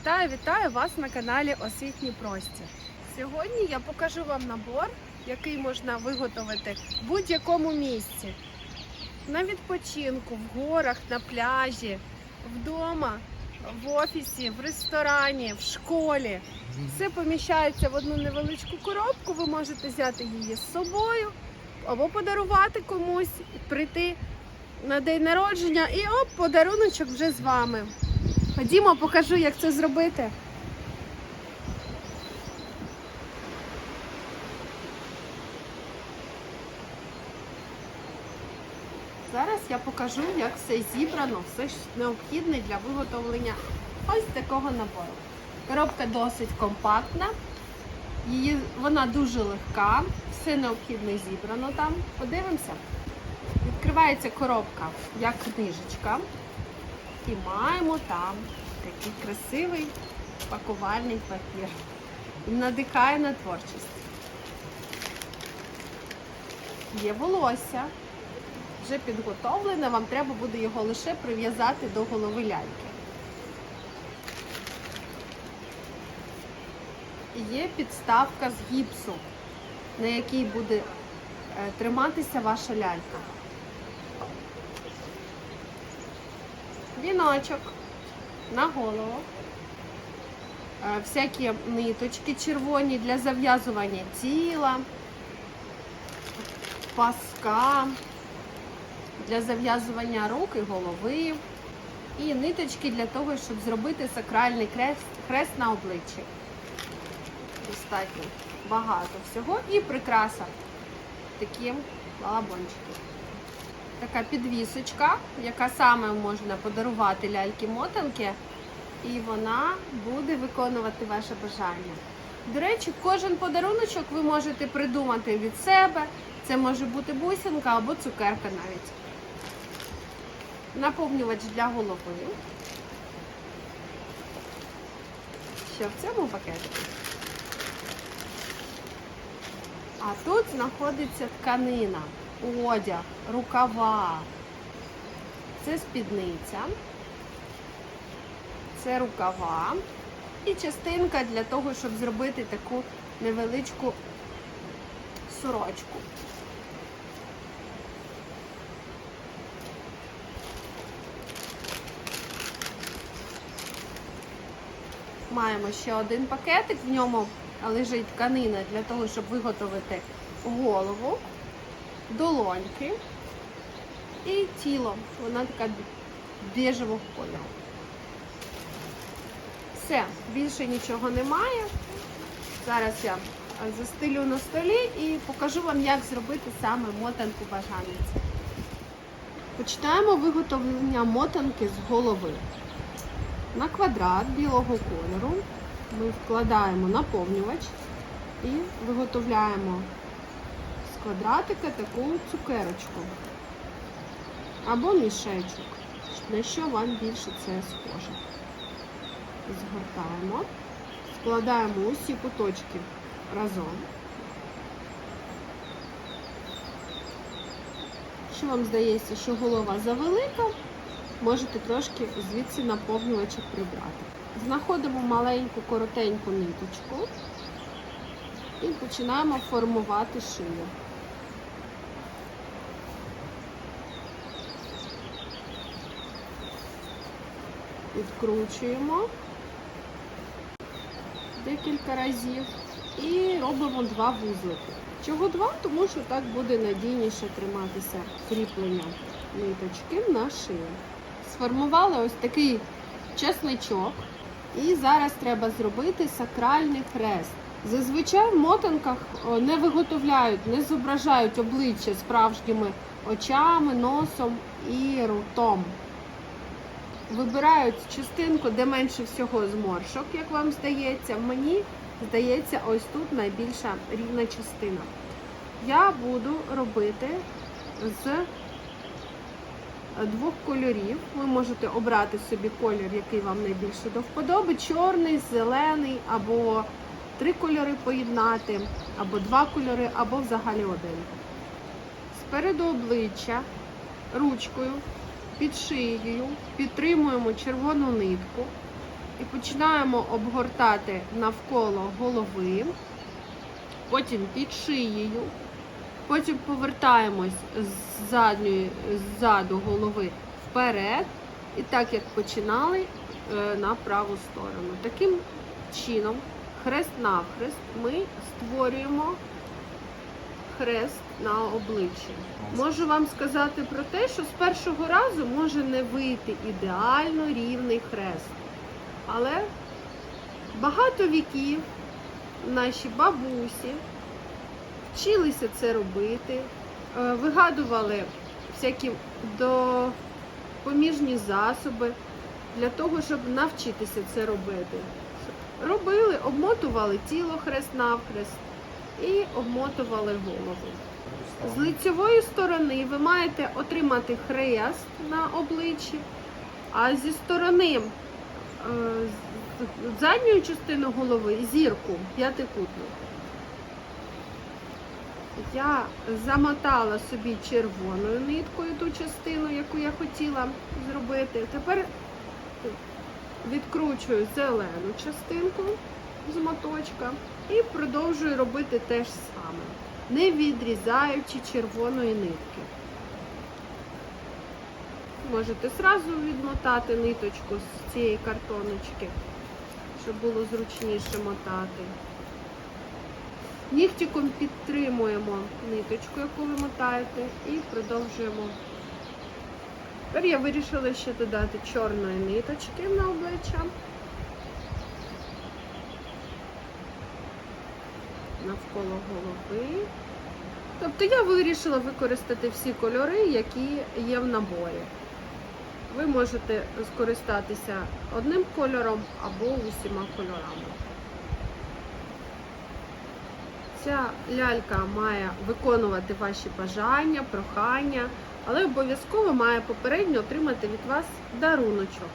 Вітаю, вітаю вас на каналі Освітній Простір. Сьогодні я покажу вам набор, який можна виготовити в будь-якому місці. На відпочинку, в горах, на пляжі, вдома, в офісі, в ресторані, в школі. Все поміщається в одну невеличку коробку. Ви можете взяти її з собою або подарувати комусь, прийти на день народження і оп, подаруночок вже з вами. Ходімо, покажу, як це зробити. Зараз я покажу, як все зібрано, все необхідне для виготовлення ось такого набору. Коробка досить компактна, її, вона дуже легка, все необхідне зібрано там. Подивимося. Відкривається коробка як книжечка. І маємо там такий красивий пакувальний папір. Надихає на творчість. Є волосся. Вже підготовлене, вам треба буде його лише прив'язати до голови ляльки. Є підставка з гіпсу, на якій буде е, триматися ваша лялька. Віночок на голову. Е, Всякі ниточки червоні для зав'язування тіла, паска для зав'язування рук і голови. І ниточки для того, щоб зробити сакральний хрест, хрест на обличчі. Достатньо багато всього. І прикраса такі балабончики така підвісочка, яка саме можна подарувати ляльки-мотанки, і вона буде виконувати ваше бажання. До речі, кожен подаруночок ви можете придумати від себе. Це може бути бусинка або цукерка навіть. Наповнювач для голови. Що в цьому пакеті? А тут знаходиться тканина одяг, рукава. Це спідниця, це рукава і частинка для того, щоб зробити таку невеличку сорочку. Маємо ще один пакетик, в ньому лежить тканина для того, щоб виготовити голову долоньки і тіло. Вона така біжевого кольору. Все, більше нічого немає. Зараз я застелю на столі і покажу вам, як зробити саме мотанку бажаниці. Починаємо виготовлення мотанки з голови. На квадрат білого кольору ми вкладаємо наповнювач і виготовляємо квадратика таку цукерочку або мішечок, на що вам більше це схоже. Згортаємо, складаємо усі куточки разом. Якщо вам здається, що голова завелика, можете трошки звідси наповнювача прибрати. Знаходимо маленьку коротеньку ниточку і починаємо формувати шию. Відкручуємо декілька разів і робимо два вузлики. Чого два? Тому що так буде надійніше триматися кріплення ниточки на шию. Сформували ось такий чесничок. І зараз треба зробити сакральний хрест. Зазвичай в мотанках не виготовляють, не зображають обличчя справжніми очами, носом і ротом. Вибирають частинку, де менше всього зморшок, як вам здається. Мені здається, ось тут найбільша рівна частина. Я буду робити з двох кольорів. Ви можете обрати собі колір, який вам найбільше до вподоби. Чорний, зелений, або три кольори поєднати, або два кольори, або взагалі один. Спереду обличчя ручкою під шиєю підтримуємо червону нитку і починаємо обгортати навколо голови, потім під шиєю, потім повертаємось з задньої ззаду голови вперед, і так як починали е, на праву сторону. Таким чином, хрест навхрест, ми створюємо хрест на обличчі. Можу вам сказати про те, що з першого разу може не вийти ідеально рівний хрест. Але багато віків наші бабусі вчилися це робити, е, вигадували всякі допоміжні засоби для того, щоб навчитися це робити. Робили, обмотували тіло хрест навхрест і обмотували голову. З лицьової сторони ви маєте отримати хрест на обличчі, а зі сторони е, задньої частини голови зірку п'ятикутну. Я замотала собі червоною ниткою ту частину, яку я хотіла зробити. Тепер відкручую зелену частинку з моточка і продовжую робити те ж саме, не відрізаючи червоної нитки. Можете зразу відмотати ниточку з цієї картоночки, щоб було зручніше мотати. Нігтиком підтримуємо ниточку, яку ви мотаєте, і продовжуємо. Тепер я вирішила ще додати чорної ниточки на обличчя. Навколо голови. Тобто я вирішила використати всі кольори, які є в наборі. Ви можете скористатися одним кольором або усіма кольорами. Ця лялька має виконувати ваші бажання, прохання, але обов'язково має попередньо отримати від вас даруночок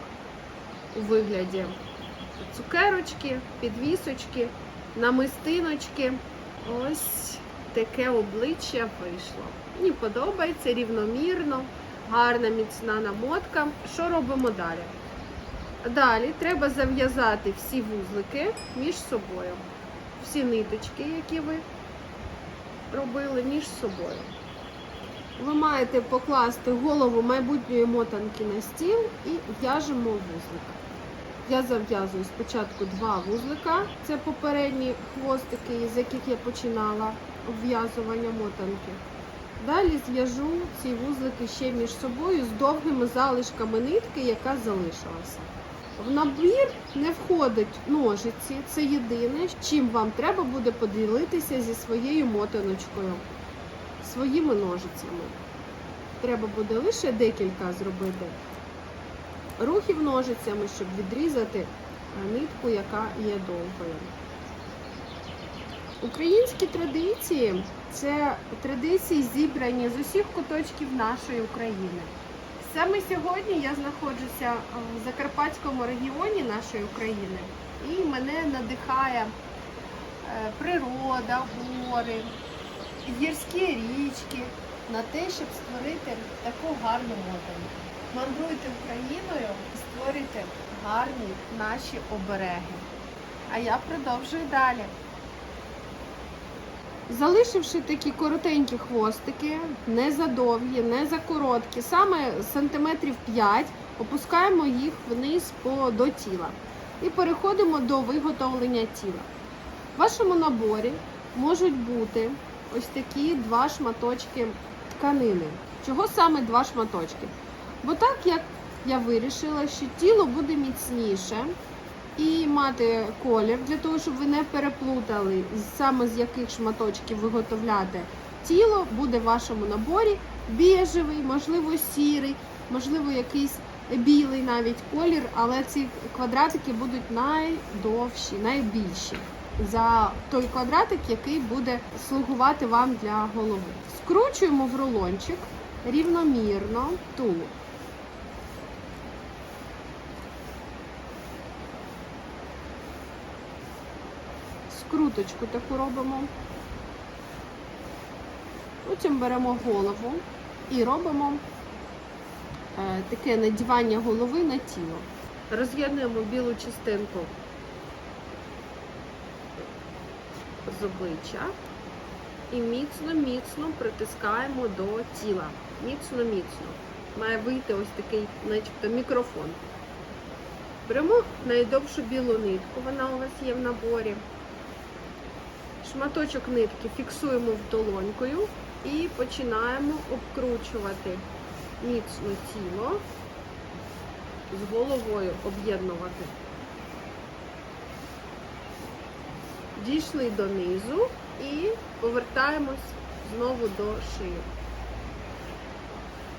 у вигляді цукерочки, підвісочки, намистиночки. Ось таке обличчя вийшло. Мені подобається рівномірно, гарна міцна намотка. Що робимо далі? Далі треба зав'язати всі вузлики між собою. Всі ниточки, які ви робили між собою. Ви маєте покласти голову майбутньої мотанки на стіл і в'яжемо вузлик. Я зав'язую спочатку два вузлика, це попередні хвостики, з яких я починала обв'язування мотанки. Далі зв'яжу ці вузлики ще між собою з довгими залишками нитки, яка залишилася. В набір не входить ножиці, це єдине, з чим вам треба буде поділитися зі своєю мотаночкою, своїми ножицями. Треба буде лише декілька зробити рухів ножицями, щоб відрізати е, нитку, яка є довгою. Українські традиції це традиції зібрані з усіх куточків нашої України. Саме сьогодні я знаходжуся в Закарпатському регіоні нашої України і мене надихає е, природа, гори, гірські річки на те, щоб створити таку гарну мотанку. Мандруйте Україною і створюйте гарні наші обереги. А я продовжую далі. Залишивши такі коротенькі хвостики, не задовгі, не за короткі, саме сантиметрів 5, опускаємо їх вниз по, до тіла і переходимо до виготовлення тіла. В вашому наборі можуть бути ось такі два шматочки тканини. Чого саме два шматочки? Бо так як я вирішила, що тіло буде міцніше і мати колір для того, щоб ви не переплутали саме з яких шматочків виготовляти тіло, буде в вашому наборі біжевий, можливо, сірий, можливо, якийсь білий навіть колір, але ці квадратики будуть найдовші, найбільші за той квадратик, який буде слугувати вам для голови. Скручуємо в рулончик рівномірно тулуб. Скруточку таку робимо. Потім беремо голову і робимо е, таке надівання голови на тіло. Роз'єднуємо білу частинку з обличчя і міцно-міцно притискаємо до тіла. Міцно-міцно. Має вийти ось такий, начебто, мікрофон. Беремо найдовшу білу нитку, вона у вас є в наборі. Шматочок нитки фіксуємо в долонькою і починаємо обкручувати міцно тіло з головою об'єднувати. Дійшли донизу і повертаємось знову до шиї.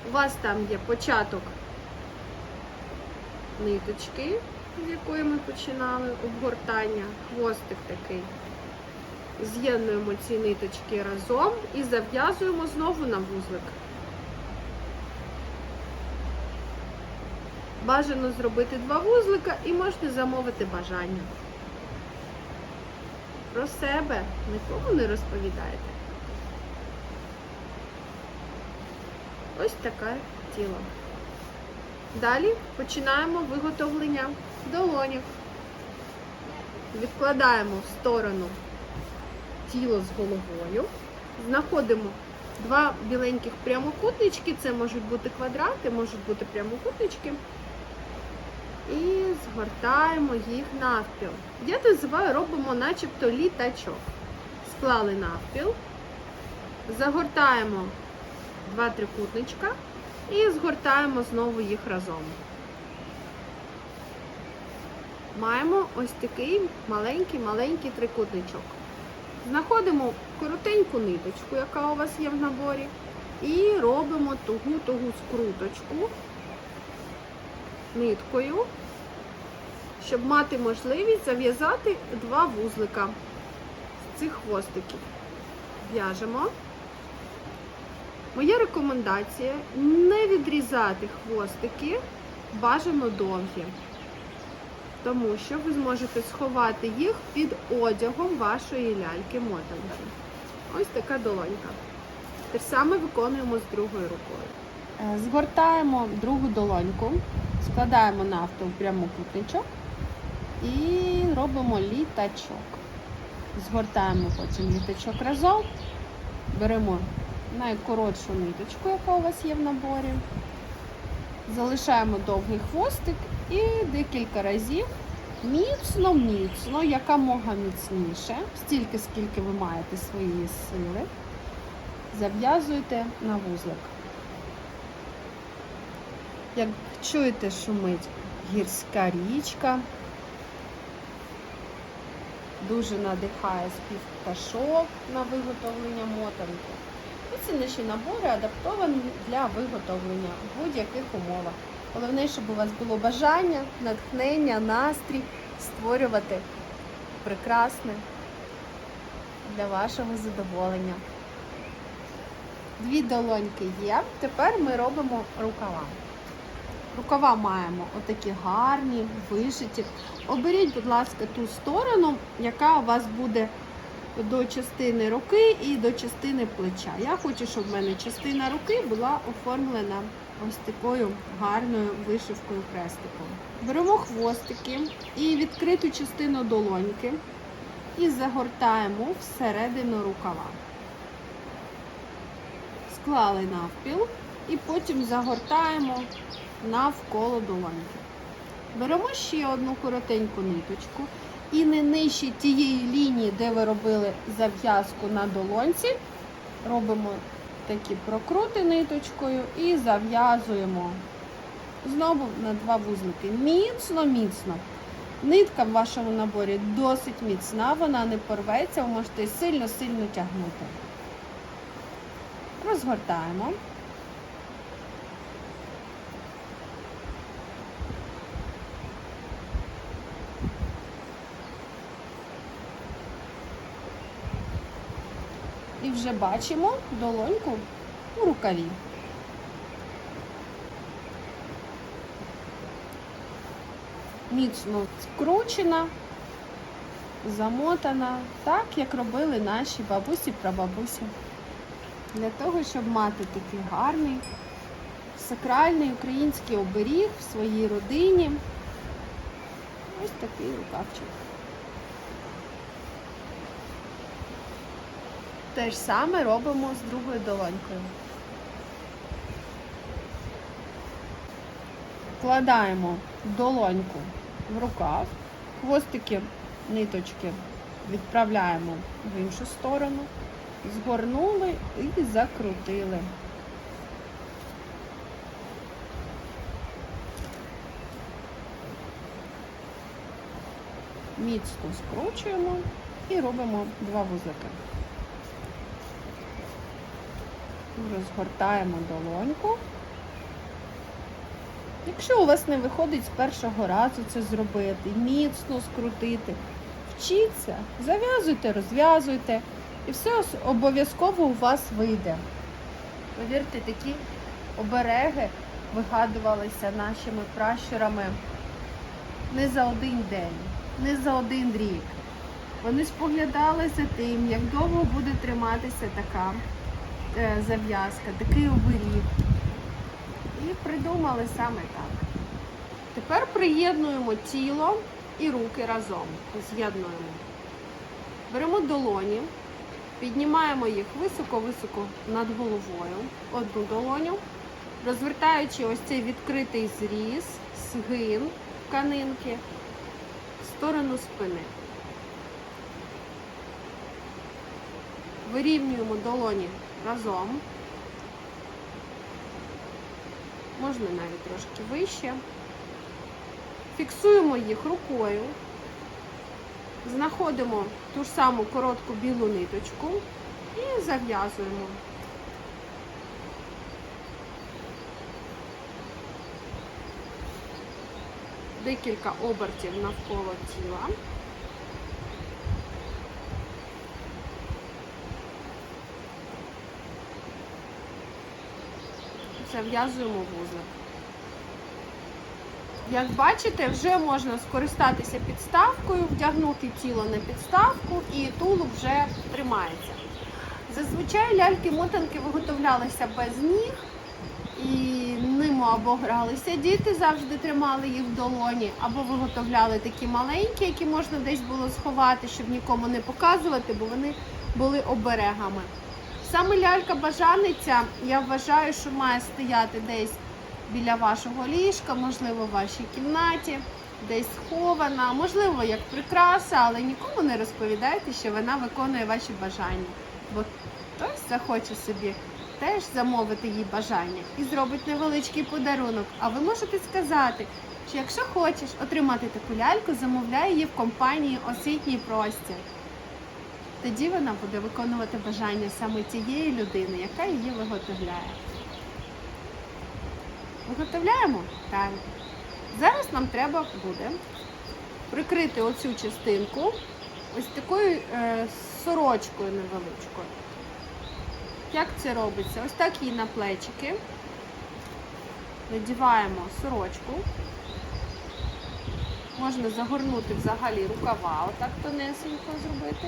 У вас там є початок ниточки, з якої ми починали обгортання, хвостик такий. З'єднуємо ці ниточки разом і зав'язуємо знову на вузлик. Бажано зробити два вузлика і можете замовити бажання. Про себе нікому не розповідайте. Ось таке тіло. Далі починаємо виготовлення долонів. Відкладаємо в сторону тіло з головою. Знаходимо два біленьких прямокутнички, це можуть бути квадрати, можуть бути прямокутнички. І згортаємо їх навпіл. Я називаю, робимо начебто літачок. Склали навпіл, загортаємо два трикутничка і згортаємо знову їх разом. Маємо ось такий маленький-маленький трикутничок. Знаходимо коротеньку ниточку, яка у вас є в наборі, і робимо тугу-тугу скруточку ниткою, щоб мати можливість зав'язати два вузлика з цих хвостиків. В'яжемо. Моя рекомендація не відрізати хвостики бажано довгі, тому що ви зможете сховати їх під одягом вашої ляльки-мотанки. Ось така долонька. Те саме виконуємо з другою рукою. Е, Згортаємо другу долоньку, складаємо нафту навпіл прямокутничок і робимо літачок. Згортаємо потім літачок разом, беремо найкоротшу ниточку, яка у вас є в наборі. Залишаємо довгий хвостик і декілька разів міцно-міцно, якомога міцніше, стільки, скільки ви маєте своєї сили, зав'язуєте на вузлик. Як чуєте, шумить гірська річка, дуже надихає спів пташок на виготовлення мотанки. І ці наші набори адаптовані для виготовлення в будь-яких умовах. Головне, щоб у вас було бажання, натхнення, настрій створювати прекрасне для вашого задоволення. Дві долоньки є. Тепер ми робимо рукава. Рукава маємо отакі гарні, вишиті. Оберіть, будь ласка, ту сторону, яка у вас буде до частини руки і до частини плеча. Я хочу, щоб в мене частина руки була оформлена ось такою гарною вишивкою хрестиком. Беремо хвостики і відкриту частину долоньки і загортаємо всередину рукава. Склали навпіл і потім загортаємо навколо долоньки. Беремо ще одну коротеньку ниточку і не нижче тієї лінії, де ви робили зав'язку на долонці, робимо такі прокрути ниточкою і зав'язуємо знову на два вузлики. Міцно-міцно. Нитка в вашому наборі досить міцна, вона не порветься, ви можете сильно-сильно тягнути. Розгортаємо. Вже бачимо долоньку у рукаві. Міцно скручена, замотана, так як робили наші бабусі прабабусі. Для того, щоб мати такий гарний сакральний український оберіг в своїй родині Ось такий рукавчик. Те ж саме робимо з другою долонькою. Вкладаємо долоньку в рукав, хвостики ниточки відправляємо в іншу сторону, згорнули і закрутили. Міцно скручуємо і робимо два вузлики. Розгортаємо долоньку. Якщо у вас не виходить з першого разу це зробити, міцно скрутити, вчіться, зав'язуйте, розв'язуйте, і все обов'язково у вас вийде. Повірте, такі обереги вигадувалися нашими пращурами не за один день, не за один рік. Вони споглядали за тим, як довго буде триматися така зав'язка, такий оберіг. І придумали саме так. Тепер приєднуємо тіло і руки разом. З'єднуємо. Беремо долоні, піднімаємо їх високо-високо над головою, одну долоню, розвертаючи ось цей відкритий зріз, згин тканинки в сторону спини. Вирівнюємо долоні разом. Можна навіть трошки вище. Фіксуємо їх рукою. Знаходимо ту ж саму коротку білу ниточку і зав'язуємо. Декілька обертів навколо тіла. Зав'язуємо вузол. Як бачите, вже можна скористатися підставкою, вдягнути тіло на підставку і тулуб вже тримається. Зазвичай ляльки-мотанки виготовлялися без ніг і ними або гралися діти, завжди тримали їх в долоні, або виготовляли такі маленькі, які можна десь було сховати, щоб нікому не показувати, бо вони були оберегами. Саме лялька-бажаниця, я вважаю, що має стояти десь біля вашого ліжка, можливо, в вашій кімнаті, десь схована, можливо, як прикраса, але нікому не розповідайте, що вона виконує ваші бажання. Бо хтось захоче собі теж замовити їй бажання і зробить невеличкий подарунок. А ви можете сказати, що якщо хочеш отримати таку ляльку, замовляй її в компанії Освітній простір. Тоді вона буде виконувати бажання саме тієї людини, яка її виготовляє. Виготовляємо? Так. Зараз нам треба буде прикрити оцю частинку ось такою е, сорочкою невеличкою. Як це робиться? Ось так її на плечики. Надіваємо сорочку. Можна загорнути взагалі рукава, отак тонесенько зробити.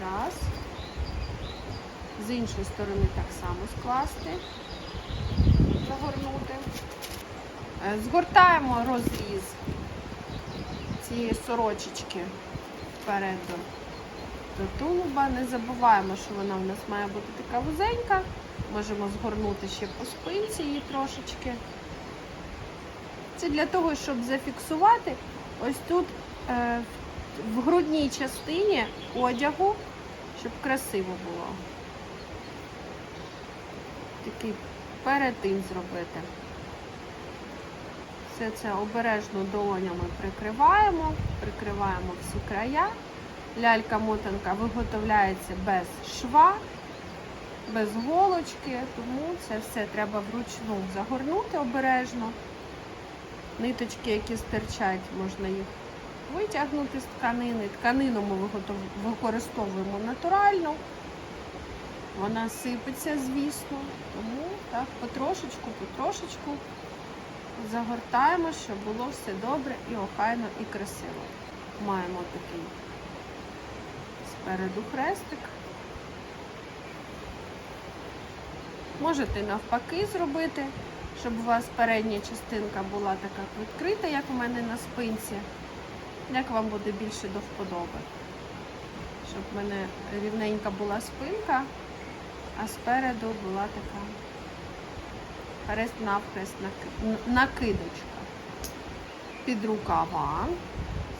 Раз. З іншої сторони так само скласти, загорнути. Е, Згортаємо розріз цієї сорочечки вперед до, тулуба. Не забуваємо, що вона в нас має бути така вузенька. Можемо згорнути ще по спинці її трошечки. Це для того, щоб зафіксувати ось тут е, в грудній частині одягу, щоб красиво було. Такий перетин зробити. Все це обережно долонями прикриваємо, прикриваємо всі края. Лялька-мотанка виготовляється без шва, без голочки, тому це все треба вручну загорнути обережно. Ниточки, які стирчать, можна їх витягнути з тканини. Тканину ми використовуємо натуральну. Вона сипеться, звісно. Тому так, потрошечку, потрошечку загортаємо, щоб було все добре і охайно, і красиво. Маємо такий спереду хрестик. Можете навпаки зробити, щоб у вас передня частинка була така відкрита, як у мене на спинці. Як вам буде більше до вподоби. Щоб в мене рівненька була спинка, а спереду була така хрест навхрест накидочка. Під рукава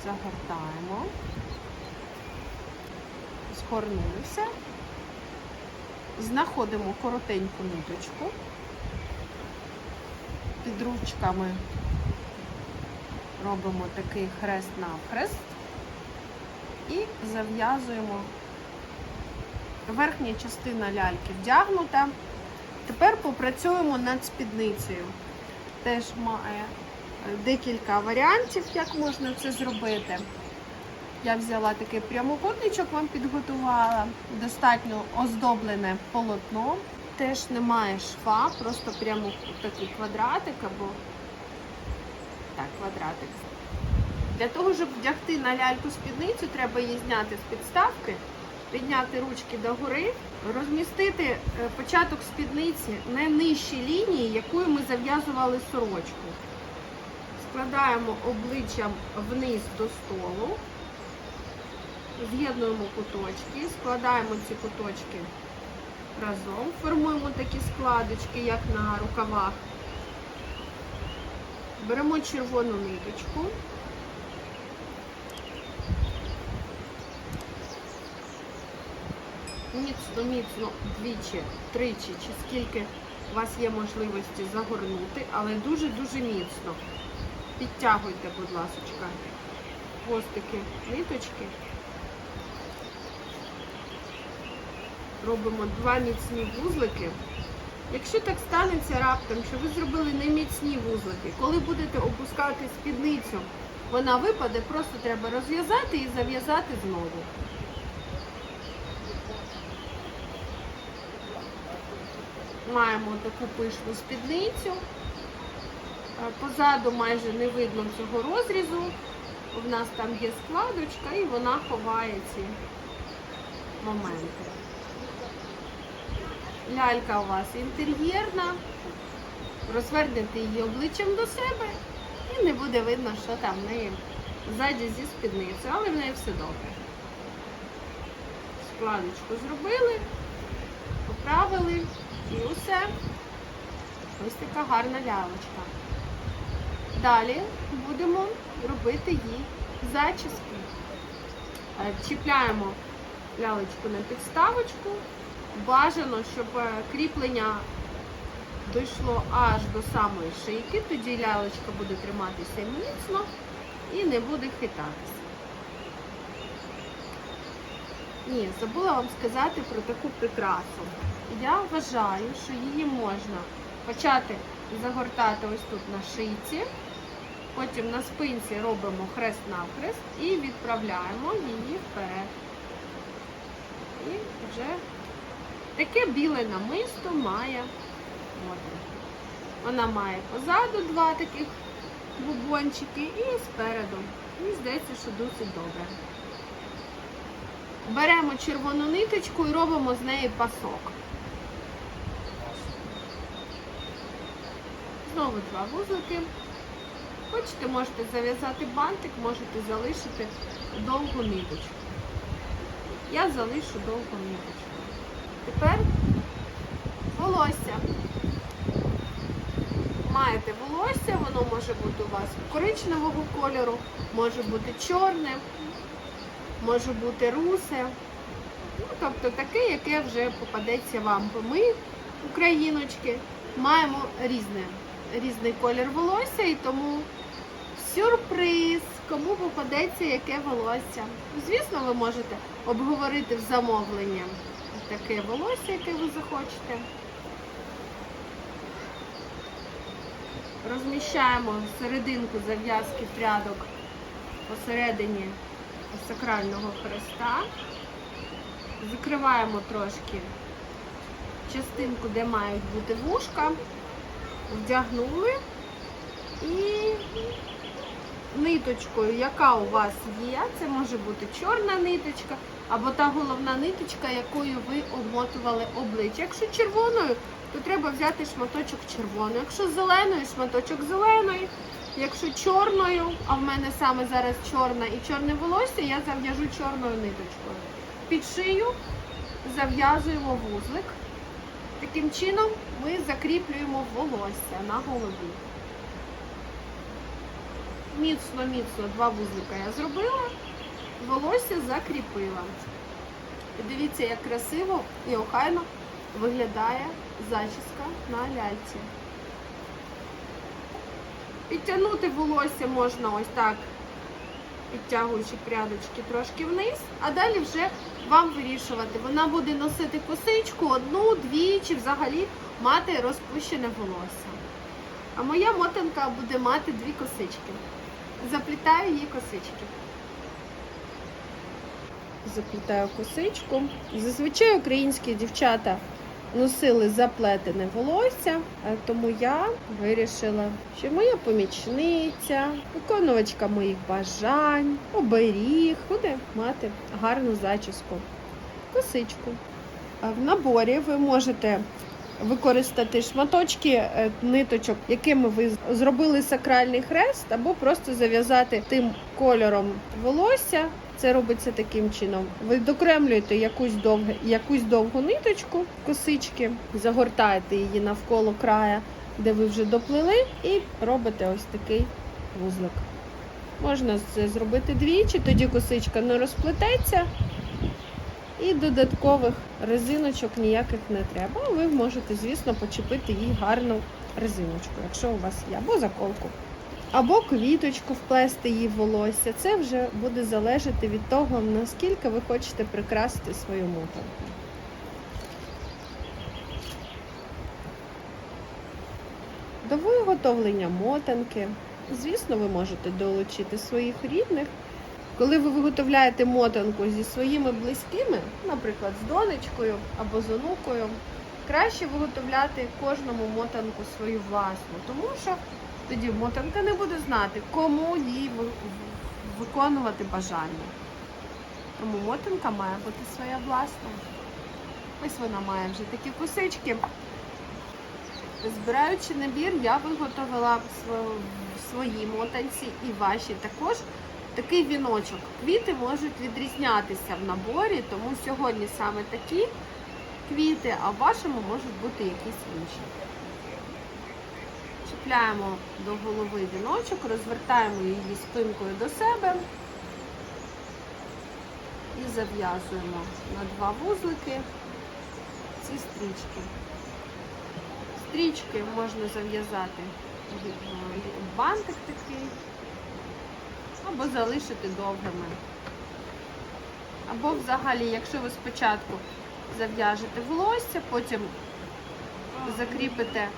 загортаємо, згорнулися, знаходимо коротеньку ниточку, під ручками робимо такий хрест навхрест і зав'язуємо. Верхня частина ляльки вдягнута. Тепер попрацюємо над спідницею. Теж має е, декілька варіантів, як можна це зробити. Я взяла такий прямокутничок, вам підготувала. Достатньо оздоблене полотно. Теж немає шва, просто прямо такий квадратик або так, квадратик. Для того, щоб вдягти на ляльку спідницю, треба її зняти з підставки, підняти ручки догори, розмістити е, початок спідниці не нижче лінії, якою ми зав'язували сорочку. Складаємо обличчям вниз до столу, з'єднуємо куточки, складаємо ці куточки разом, формуємо такі складочки, як на рукавах. Беремо червону ниточку. Міцно, міцно, двічі, тричі, чи скільки у вас є можливості загорнути, але дуже-дуже міцно. Підтягуйте, будь ласка, хвостики ниточки. Робимо два міцні вузлики. Якщо так станеться раптом, що ви зробили неміцні вузлики, коли будете опускати спідницю, вона випаде, просто треба розв'язати і зав'язати знову. Маємо таку пишну спідницю. Е, Позаду майже не видно цього розрізу. У нас там є складочка і вона ховає ці моменти. Лялька у вас інтер'єрна. Розвернете її обличчям до себе і не буде видно, що там в неї ззаді зі спідницею, але в неї все добре. Складочку зробили, поправили і усе. Ось така гарна лялочка. Далі будемо робити їй зачіски. Е, Чіпляємо лялочку на підставочку. Бажано, щоб е, кріплення дійшло аж до самої шийки, тоді лялочка буде триматися міцно і не буде хитатися. Ні, забула вам сказати про таку прикрасу. Я вважаю, що її можна почати загортати ось тут на шийці, потім на спинці робимо хрест навхрест і відправляємо її вперед. І вже таке біле намисто має модель. Вона має позаду два таких бубончики і спереду. Мені здається, що досить добре. Беремо червону ниточку і робимо з неї пасок. Знову два вузлики. Хочете, можете зав'язати бантик, можете залишити довгу ниточку. Я залишу довгу ниточку. Тепер волосся. Маєте волосся, воно може бути у вас коричневого кольору, може бути чорне, може бути русе. Ну, тобто таке, яке вже попадеться вам. Бо ми, україночки, маємо різне, різний колір волосся і тому сюрприз, кому попадеться яке волосся. Звісно, ви можете обговорити в замовленні таке волосся, яке ви захочете. Розміщаємо серединку зав'язки прядок посередині сакрального хреста. Закриваємо трошки частинку, де мають бути вушка, вдягнули і ниточкою, яка у вас є, це може бути чорна ниточка, або та головна ниточка, якою ви обмотували обличчя. Якщо червоною, то треба взяти шматочок червоної. Якщо зеленою, шматочок зеленої. Якщо чорною, а в мене саме зараз чорна і чорне волосся, я зав'яжу чорною ниточкою. Під шию зав'язуємо вузлик. Таким чином ми закріплюємо волосся на голові. Міцно, міцно два вузлика я зробила, волосся закріпила. Дивіться, як красиво і охайно виглядає зачіска на ляльці. Підтягнути волосся можна ось так, підтягуючи прядочки трошки вниз, а далі вже вам вирішувати. Вона буде носити косичку одну, дві чи взагалі мати розпущене волосся. А моя мотанка буде мати дві косички. Заплітаю їй косички. Заплітаю косичку. Зазвичай українські дівчата носили заплетене волосся, е, тому я вирішила, що моя помічниця, виконувачка моїх бажань, оберіг буде мати гарну зачіску. Косичку. В наборі ви можете використати шматочки е, ниточок, якими ви зробили сакральний хрест, або просто зав'язати тим кольором волосся. Це робиться таким чином. Ви докремлюєте якусь довгу, якусь довгу ниточку косички, загортаєте її навколо края, де ви вже доплели, і робите ось такий вузлик. Можна це зробити двічі, тоді косичка не розплететься. І додаткових резиночок ніяких не треба. Ви можете, звісно, почепити їй гарну резиночку, якщо у вас є, або заколку. Або квіточку вплести їй в волосся. Це вже буде залежати від того, наскільки ви хочете прикрасити свою мотанку. До виготовлення мотанки, звісно, ви можете долучити своїх рідних. Коли ви виготовляєте мотанку зі своїми близькими, наприклад, з донечкою або з онукою, краще виготовляти кожному мотанку свою власну, тому що тоді мотанка не буде знати, кому їй виконувати бажання. Тому мотанка має бути своя власна. Ось вона має вже такі косички. Збираючи набір, я виготовила в своїй мотанці і ваші також такий віночок. Квіти можуть відрізнятися в наборі, тому сьогодні саме такі квіти, а в вашому можуть бути якісь інші. Чіпляємо до голови віночок, розвертаємо її спинкою до себе і зав'язуємо на два вузлики ці стрічки. Стрічки можна зав'язати в бантик такий, або залишити довгими. Або взагалі, якщо ви спочатку зав'яжете волосся, потім закріпите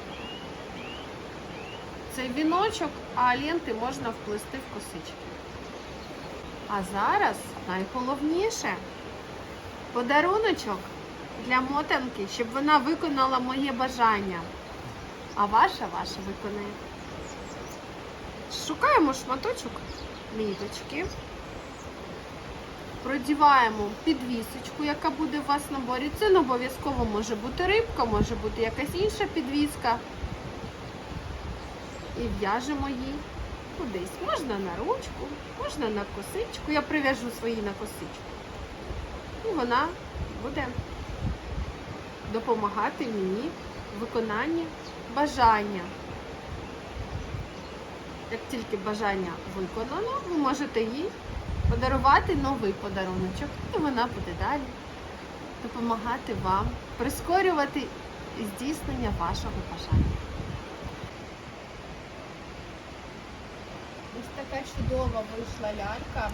цей віночок, а ленти можна вплести в косички. А зараз найголовніше подаруночок для мотанки, щоб вона виконала моє бажання. А ваша ваша виконає. Шукаємо шматочок ниточки. Продіваємо підвісочку, яка буде у вас в наборі. Це не обов'язково може бути рибка, може бути якась інша підвіска. І в'яжемо її кудись. Можна на ручку, можна на косичку. Я прив'яжу свої на косичку. І вона буде допомагати мені в виконанні бажання. Як тільки бажання виконано, ви можете їй подарувати новий подаруночок, і вона буде далі допомагати вам прискорювати здійснення вашого бажання. Ось така чудова вийшла лялька.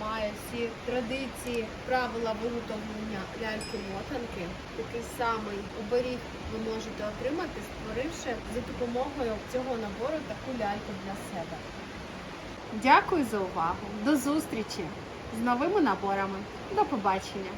Має всі традиції, правила виготовлення ляльки-мотанки. Такий самий оберіг ви можете отримати, створивши за допомогою цього набору таку ляльку для себе. Дякую за увагу. До зустрічі з новими наборами. До побачення!